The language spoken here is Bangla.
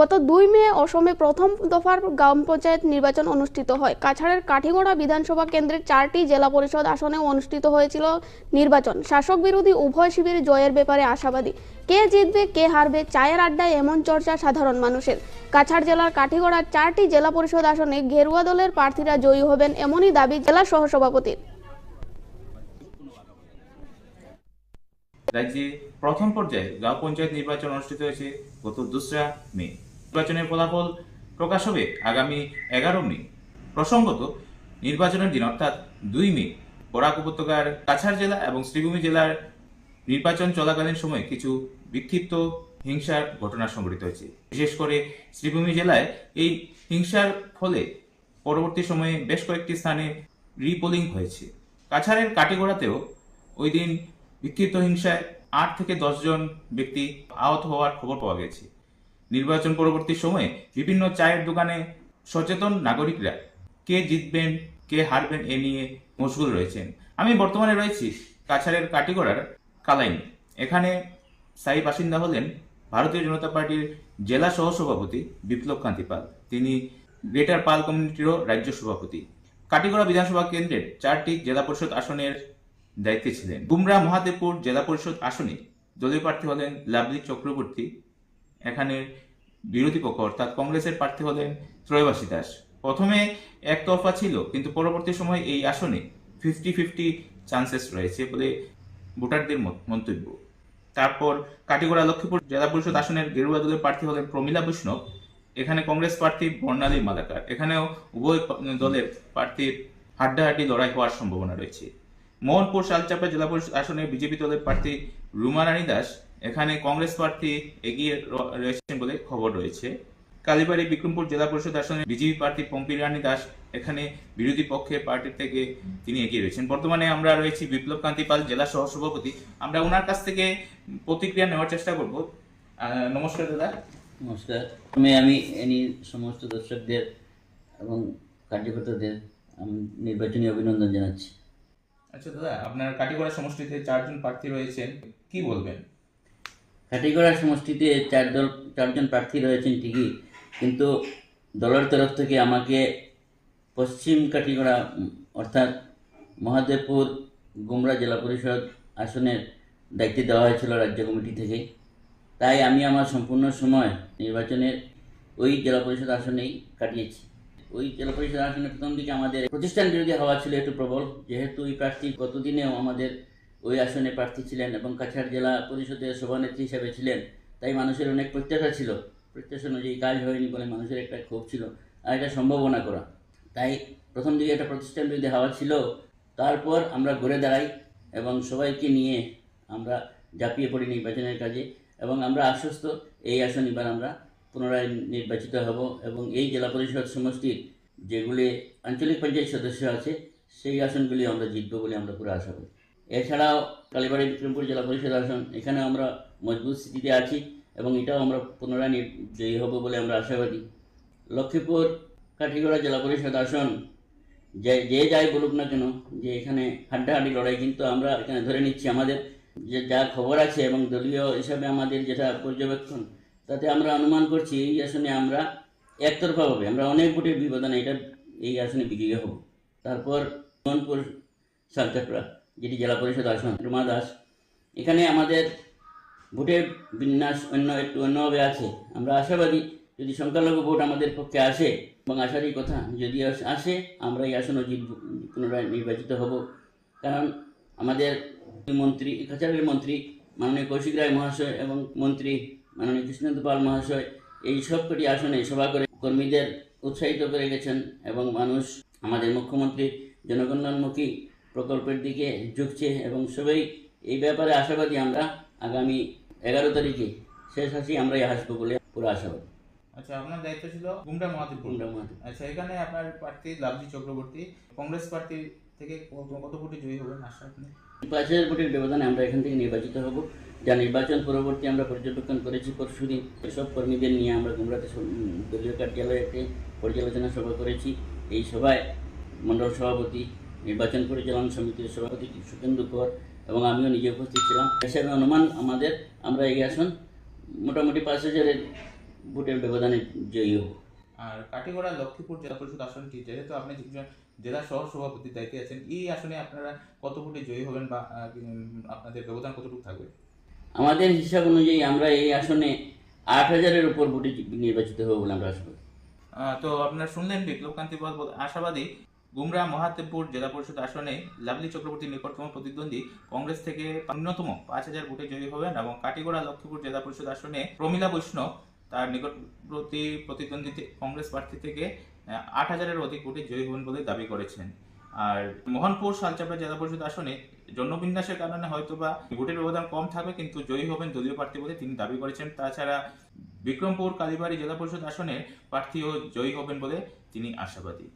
গত দুই মে অসমে প্রথম দফার গ্রাম পঞ্চায়েত নির্বাচন অনুষ্ঠিত হয়। কাছাড়ের কাঠিগড়া বিধানসভা কেন্দ্রের চারটি জেলা পরিষদ আসনে অনুষ্ঠিত হয়েছিল নির্বাচন। শাসক বিরোধী উভয় শিবির জয়ের ব্যাপারে আশাবাদী। কে জিতবে, কে হারবে, চায়ের আড্ডায় এমন চর্চা সাধারণ মানুষের। কাছাড় জেলার কাঠিগড়ার চারটি জেলা পরিষদ আসনে গেরুয়া দলের প্রার্থীরা জয়ী হবেন এমনই দাবি জেলা সহসভাপতির। রাজ্যে প্রথম পর্যায়ে গ্রাম পঞ্চায়েত নির্বাচন অনুষ্ঠিত হয়েছে, গত দোসরা মে। নির্বাচনের ফলাফল প্রকাশ হবে আগামী এগারো মে। প্রসঙ্গত, নির্বাচনের দিন, অর্থাৎ দুই মে, বরাক উপত্যকার কাছাড় জেলা এবং শ্রীভূমি জেলার নির্বাচন চলাকালীন সময়ে কিছু বিক্ষিপ্ত হিংসার ঘটনা সংঘটিত হয়েছে। বিশেষ করে শ্রীভূমি জেলায় এই হিংসার ফলে পরবর্তী সময়ে বেশ কয়েকটি স্থানে রিপোলিং হয়েছে। কাছাড়ের কাটিগোড়াতেও ওই দিন বিক্ষিপ্ত হিংসায় আট থেকে দশ জন ব্যক্তি আহত হওয়ার খবর পাওয়া গেছে। নির্বাচন পরবর্তী সময়ে বিভিন্ন চায়ের দোকানে সচেতন নাগরিকরা কে জিতবেন, কে হারবেন এ নিয়ে মশগুল রয়েছেন। আমি বর্তমানে রয়েছি কাছাড়ের কাটিগড়ার কালাইন। এখানে স্থায়ী বাসিন্দা হলেন ভারতীয় জনতা পার্টির জেলা সহসভাপতি বিপ্লব কান্তি পাল। তিনি গ্রেটার পাল কমিউনিটিরও রাজ্য সভাপতি। কাটিগড়া বিধানসভা কেন্দ্রের চারটি জেলা পরিষদ আসনের দায়িত্বে ছিলেন। গুমরা মহাদেবপুর জেলা পরিষদ আসনে দলীয় প্রার্থী হলেন লাভলি চক্রবর্তী। এখানে বিরোধী পক্ষ, অর্থাৎ কংগ্রেসের প্রার্থী হলেন ত্রয়বাসী দাস। প্রথমে একতরফা ছিল, কিন্তু পরবর্তী সময় এই আসনে ফিফটি ফিফটি চান্সেস রয়েছে বলে ভোটারদের মন্তব্য। তারপর কাটিগড়া লক্ষ্মীপুর জেলা পরিষদ আসনের গেরুয়া দলের প্রার্থী হলেন প্রমীলা বৈষ্ণব, এখানে কংগ্রেস প্রার্থী বর্ণালী মালাকার, এখানেও উভয় দলের প্রার্থীর হাড্ডাহাড্ডি লড়াই হওয়ার সম্ভাবনা রয়েছে। মোহনপুর শালচাপা জেলা পরিষদ আসনে বিজেপি দলের প্রার্থী রুমা রানী দাস এখানে কংগ্রেস প্রার্থী এগিয়ে রয়েছেন বলে খবর রয়েছে। কালীবাড়ি বিক্রমপুর জেলা পরিষদ আসনে বিজেপি প্রার্থী পম্পি রানী দাস এখানে বিরোধী পক্ষের পার্টির থেকে তিনি এগিয়ে রয়েছেন। বর্তমানে আমরা রয়েছি বিপ্লব কান্তি পাল জেলা সহসভাপতি আমরা ওনার কাছ থেকে প্রতিক্রিয়া নেওয়ার চেষ্টা করব। নমস্কার দাদা। নমস্কার। আমি আমি এনি সমস্ত দর্শকদের এবং কার্যকর্তাদের আমি নির্বাচনী অভিনন্দন জানাচ্ছি। আচ্ছা দাদা আপনার কাটিগড়া সমষ্টিতে চারজন প্রার্থী রয়েছেন কি বলবেন? কাটিগড়া সমষ্টিতে চার দল, চারজন প্রার্থী রয়েছেন ঠিকই, কিন্তু দলের তরফ থেকে আমাকে পশ্চিম কাটিগড়া অর্থাৎ মহাদেবপুর, গুমরা জেলা পরিষদ আসনের দায়িত্ব দেওয়া হয়েছিল রাজ্য কমিটি থেকে। তাই আমি আমার সম্পূর্ণ সময় নির্বাচনের ওই জেলা পরিষদ আসনেই কাটিয়েছি। ওই জেলা পরিষদ আসনে প্রথম দিকে আমাদের প্রতিষ্ঠান বিরোধী হওয়া ছিল একটু প্রবল, যেহেতু ওই প্রার্থী গতদিনেও আমাদের ওই আসনে প্রার্থী ছিলেন এবং কাছাড় জেলা পরিষদের সভানেত্রী হিসেবে ছিলেন। তাই মানুষের অনেক প্রত্যাশা ছিল। প্রত্যাশা অনুযায়ী কাজ হয়নি বলে মানুষের একটা ক্ষোভ ছিল আর এটা সম্ভাবনা করা। তাই প্রথম দিকে একটা প্রতিষ্ঠান বিরোধী হাওয়া ছিল, তারপর আমরা ঘুরে দাঁড়াই এবং সবাইকে নিয়ে আমরা ঝাঁপিয়ে পড়ি নির্বাচনের কাজে এবং আমরা আশ্বস্ত এই আসন এবার আমরা পুনরায় নির্বাচিত হব এবং এই জেলা পরিষদ সমষ্টির যেগুলি আঞ্চলিক পঞ্চায়েত সদস্য আছে, সেই আসনগুলি আমরা জিতবো বলে আমরা পুরো আশা করি। এছাড়াও কালীবাড়ি বিক্রমপুর জেলা পরিষদ আসন, এখানে আমরা মজবুত স্থিতিতে আছি এবং এটাও আমরা পুনরায় নির- জয়ী হব বলে আমরা আশাবাদী। লক্ষ্মীপুর কাঠিগড়া জেলা পরিষদ আসন, যে যে যাই বলুক না কেন, যে এখানে হাড্ডাহাড্ডি লড়াই কিন্তু আমরা এখানে ধরে নিচ্ছি আমাদের যে, যা খবর আছে এবং দলীয় হিসাবে আমাদের যেটা পর্যবেক্ষণ, তাতে আমরা অনুমান করছি এই আসনে আমরা একতরফাভাবে আমরা অনেক ভোটের বিবেদনে এটা এই আসনে বিজয়ী হব। তারপর মোহনপুর সালচাপড়া যেটি জেলা পরিষদ আসন, রুমা দাস। এখানে আমাদের ভোটের বিন্যাস অন্য একটু অন্যভাবে আছে। আমরা আশাবাদী যদি সংখ্যালঘু ভোট আমাদের পক্ষে আসে, এবং আশারই কথা যদি আসে আমরা এই আসনও জিতব, পুনরায় নির্বাচিত হব। কারণ আমাদের মন্ত্রী, কাছাড়ের মন্ত্রী, মাননীয় কৌশিক রায় মহাশয় এবং মন্ত্রী মাননীয় কৃষ্ণেন্দু পাল মহাশয় এই সবকটি আসনে সভা করে কর্মীদের উৎসাহিত করে গেছেন এবং মানুষ, আমাদের মুখ্যমন্ত্রী জনকল্যাণমুখী প্রকল্পের দিকে ঝুঁকছে এবং সবাই এই ব্যাপারে আশাবাদী আমরা আগামী এগারো তারিখে শেষ হাসি আমরাই হাসবো বলে পুরো আশাবাদী। আচ্ছা আপনার দায়িত্ব ছিল গুমরা মহাদেবপুর। গুমরা মহাদেবপুর। আচ্ছা এখানে আপনার প্রার্থী লাভজি চক্রবর্তী কংগ্রেস প্রার্থী থেকে কত কোটি জয়ী হবেন আশা আপনি পাঁচ হাজার কোটির ব্যবধানে আমরা এখান থেকে নির্বাচিত হব। যা নির্বাচন পরবর্তী আমরা পর্যবেক্ষণ করেছি পরশুদিন সব কর্মীদের নিয়ে আমরা গুমরাতে দলীয় কার্যালয়ে একটি পর্যালোচনা সভা করেছি। এই সভায় মণ্ডল সভাপতি নির্বাচন পরিচালনা সমিতির সভাপতি সুখেন্দু কর এবং আমিও নিজে উপস্থিত ছিলাম। হিসাবে অনুমান আমাদের আমরা এই আসন মোটামুটি পাঁচ হাজারের ভোটের ব্যবধানে জয়ী হব। আর কাটিগড়া লক্ষ্মীপুর জেলা পরিষদ আসনটি যেহেতু আপনি জেলা সহ সভাপতির দায়িত্বে আছেন এই আসনে আপনারা কত ভোটে জয়ী হবেন বা আপনাদের ব্যবধান কতটুকু থাকবে? আমাদের হিসাব অনুযায়ী আমরা এই আসনে আট হাজারের উপর ভোটে নির্বাচিত হব বলে আমরা আশা করি। তো আপনারা শুনলেন বিপ্লবকান্তি পল আশাবাদী গুমরা মহাদেবপুর জেলা পরিষদ আসনে লাভলি চক্রবর্তীর নিকটতম প্রতিদ্বন্দ্বী কংগ্রেস থেকে ন্যূনতম পাঁচ হাজার ভোটে জয়ী হবেন এবং কাটিগড়া লক্ষ্মীপুর জেলা পরিষদ আসনে প্রমীলা বৈষ্ণব তার নিকটবর্তী প্রতিদ্বন্দ্বী কংগ্রেস প্রার্থী থেকে আট হাজারের অধিক ভোটে জয়ী হবেন বলে দাবি করেছেন। আর মোহনপুর শালচাপড়া জেলা পরিষদ আসনে জন্মবিন্যাসের কারণে হয়তোবা ভোটের ব্যবধান কম থাকবে, কিন্তু জয়ী হবেন দলীয় প্রার্থী বলে তিনি দাবি করেছেন। তাছাড়া বিক্রমপুর কালীবাড়ি জেলা পরিষদ আসনে প্রার্থীও জয়ী হবেন বলে তিনি আশাবাদী।